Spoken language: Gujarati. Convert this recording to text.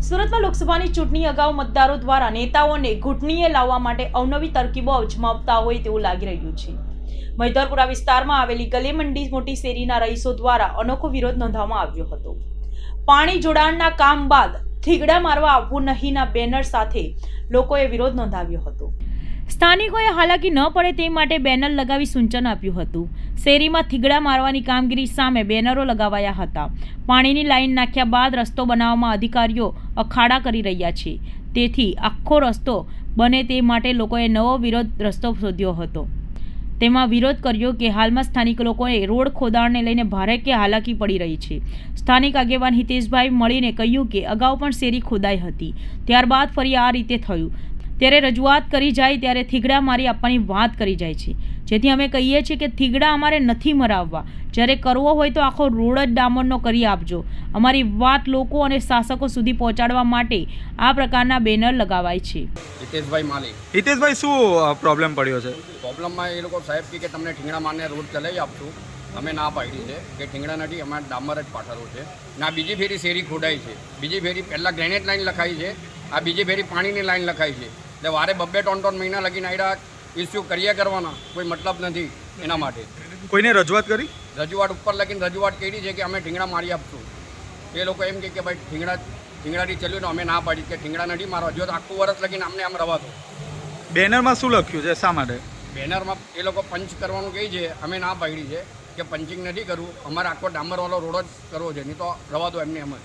સુરતમાં લોકસભાની ચૂંટણી અગાઉ મતદારો દ્વારા નેતાઓને ઘૂંટણીએ લાવવા માટે અવનવી તરકીબો અજમાવતા હોય તેવું લાગી રહ્યું છે. મૈદરપુરા વિસ્તારમાં આવેલી ગલી મંડી મોટી શેરીના રહીશો દ્વારા અનોખો વિરોધ નોંધવામાં આવ્યો હતો. પાણી જોડાણના કામ બાદ થીગડા મારવા આવવું નહીંના બેનર સાથે લોકોએ વિરોધ નોંધાવ્યો હતો. સ્થાનિકોએ હાલાકી ન પડે તે માટે બેનર લગાવી સૂચન આપ્યું હતું. શેરીમાં થીગડા મારવાની કામગીરી સામે બેનરો લગાવાયા હતા. પાણીની લાઇન નાખ્યા બાદ રસ્તો બનાવવામાં અધિકારીઓ અખાડા કરી રહ્યા છે. તેથી આખો રસ્તો બને તે માટે લોકોએ નવો વિરોધ રસ્તો શોધ્યો હતો. તેમાં વિરોધ કર્યો કે હાલમાં સ્થાનિક લોકોએ રોડ ખોદાણને લઈને ભારે કે હાલાકી પડી રહી છે. સ્થાનિક આગેવાન હિતેશભાઈ મળીને કહ્યું કે અગાઉ પણ શેરી ખોદાઈ હતી. ત્યારબાદ ફરી આ રીતે થયું. ત્યારે રજૂઆત કરી જાય ત્યારે થીગડા મારી આપવાની વાત કરી જાય છે. જેથી અમે કહીએ છીએ કે થીગડા અમારે નથી મરાવવા. જ્યારે કરવો હોય તો આખો રોડ જ ડામરનો કરી આપજો. અમારી વાત લોકો અને શાસકો સુધી પહોંચાડવા માટે આ પ્રકારના બેનર લગાવાય છે. હિતેશભાઈ માલિક. હિતેશભાઈ શું પ્રોબ્લેમ પડ્યો છે? પ્રોબ્લેમમાં એ લોકો સાહેબ કે તમને ઠીંગણા મારને રોડ ચલાવી આપશું. અમે ના પાડી છે કે ઠીંગડા નથી અમારે ડામર જ પાથરવું છે. ના બીજી ફેરી શેરી ખોડાઈ છે. બીજી ફેરી પહેલાં ગ્રેનેડ લાઈન લખાઈ છે આ બીજી ફેરી પાણીની લાઈન લખાઈ છે. એટલે વારે બબ્બે ત્રણ ત્રણ મહિના લગીને આવ્યા ઇસ્યુ કરીએ કરવાના કોઈ મતલબ નથી એના માટે. કોઈને રજૂઆત કરી? રજૂઆત ઉપર લગીને રજૂઆત કરી છે કે અમે ઠીંગણા મારી આપશું. એ લોકો એમ કે ભાઈ ઠીંગણા ઠીંગણાથી ચલ્યું ને અમે ના પાડી. કે ઠીંગણા નથી મારવા જો આખું વરસ લગીને અમને આમ રવા દો. બેનરમાં શું લખ્યું છે? શા માટે? બેનરમાં એ લોકો પંચ કરવાનું કહે છે અમે ના પાડી છે કે પંચિંગ નથી કરવું અમારે આખો ડામરવાળો રોડ જ કરવો છે નહીં તો રવા દો એમને એમ જ.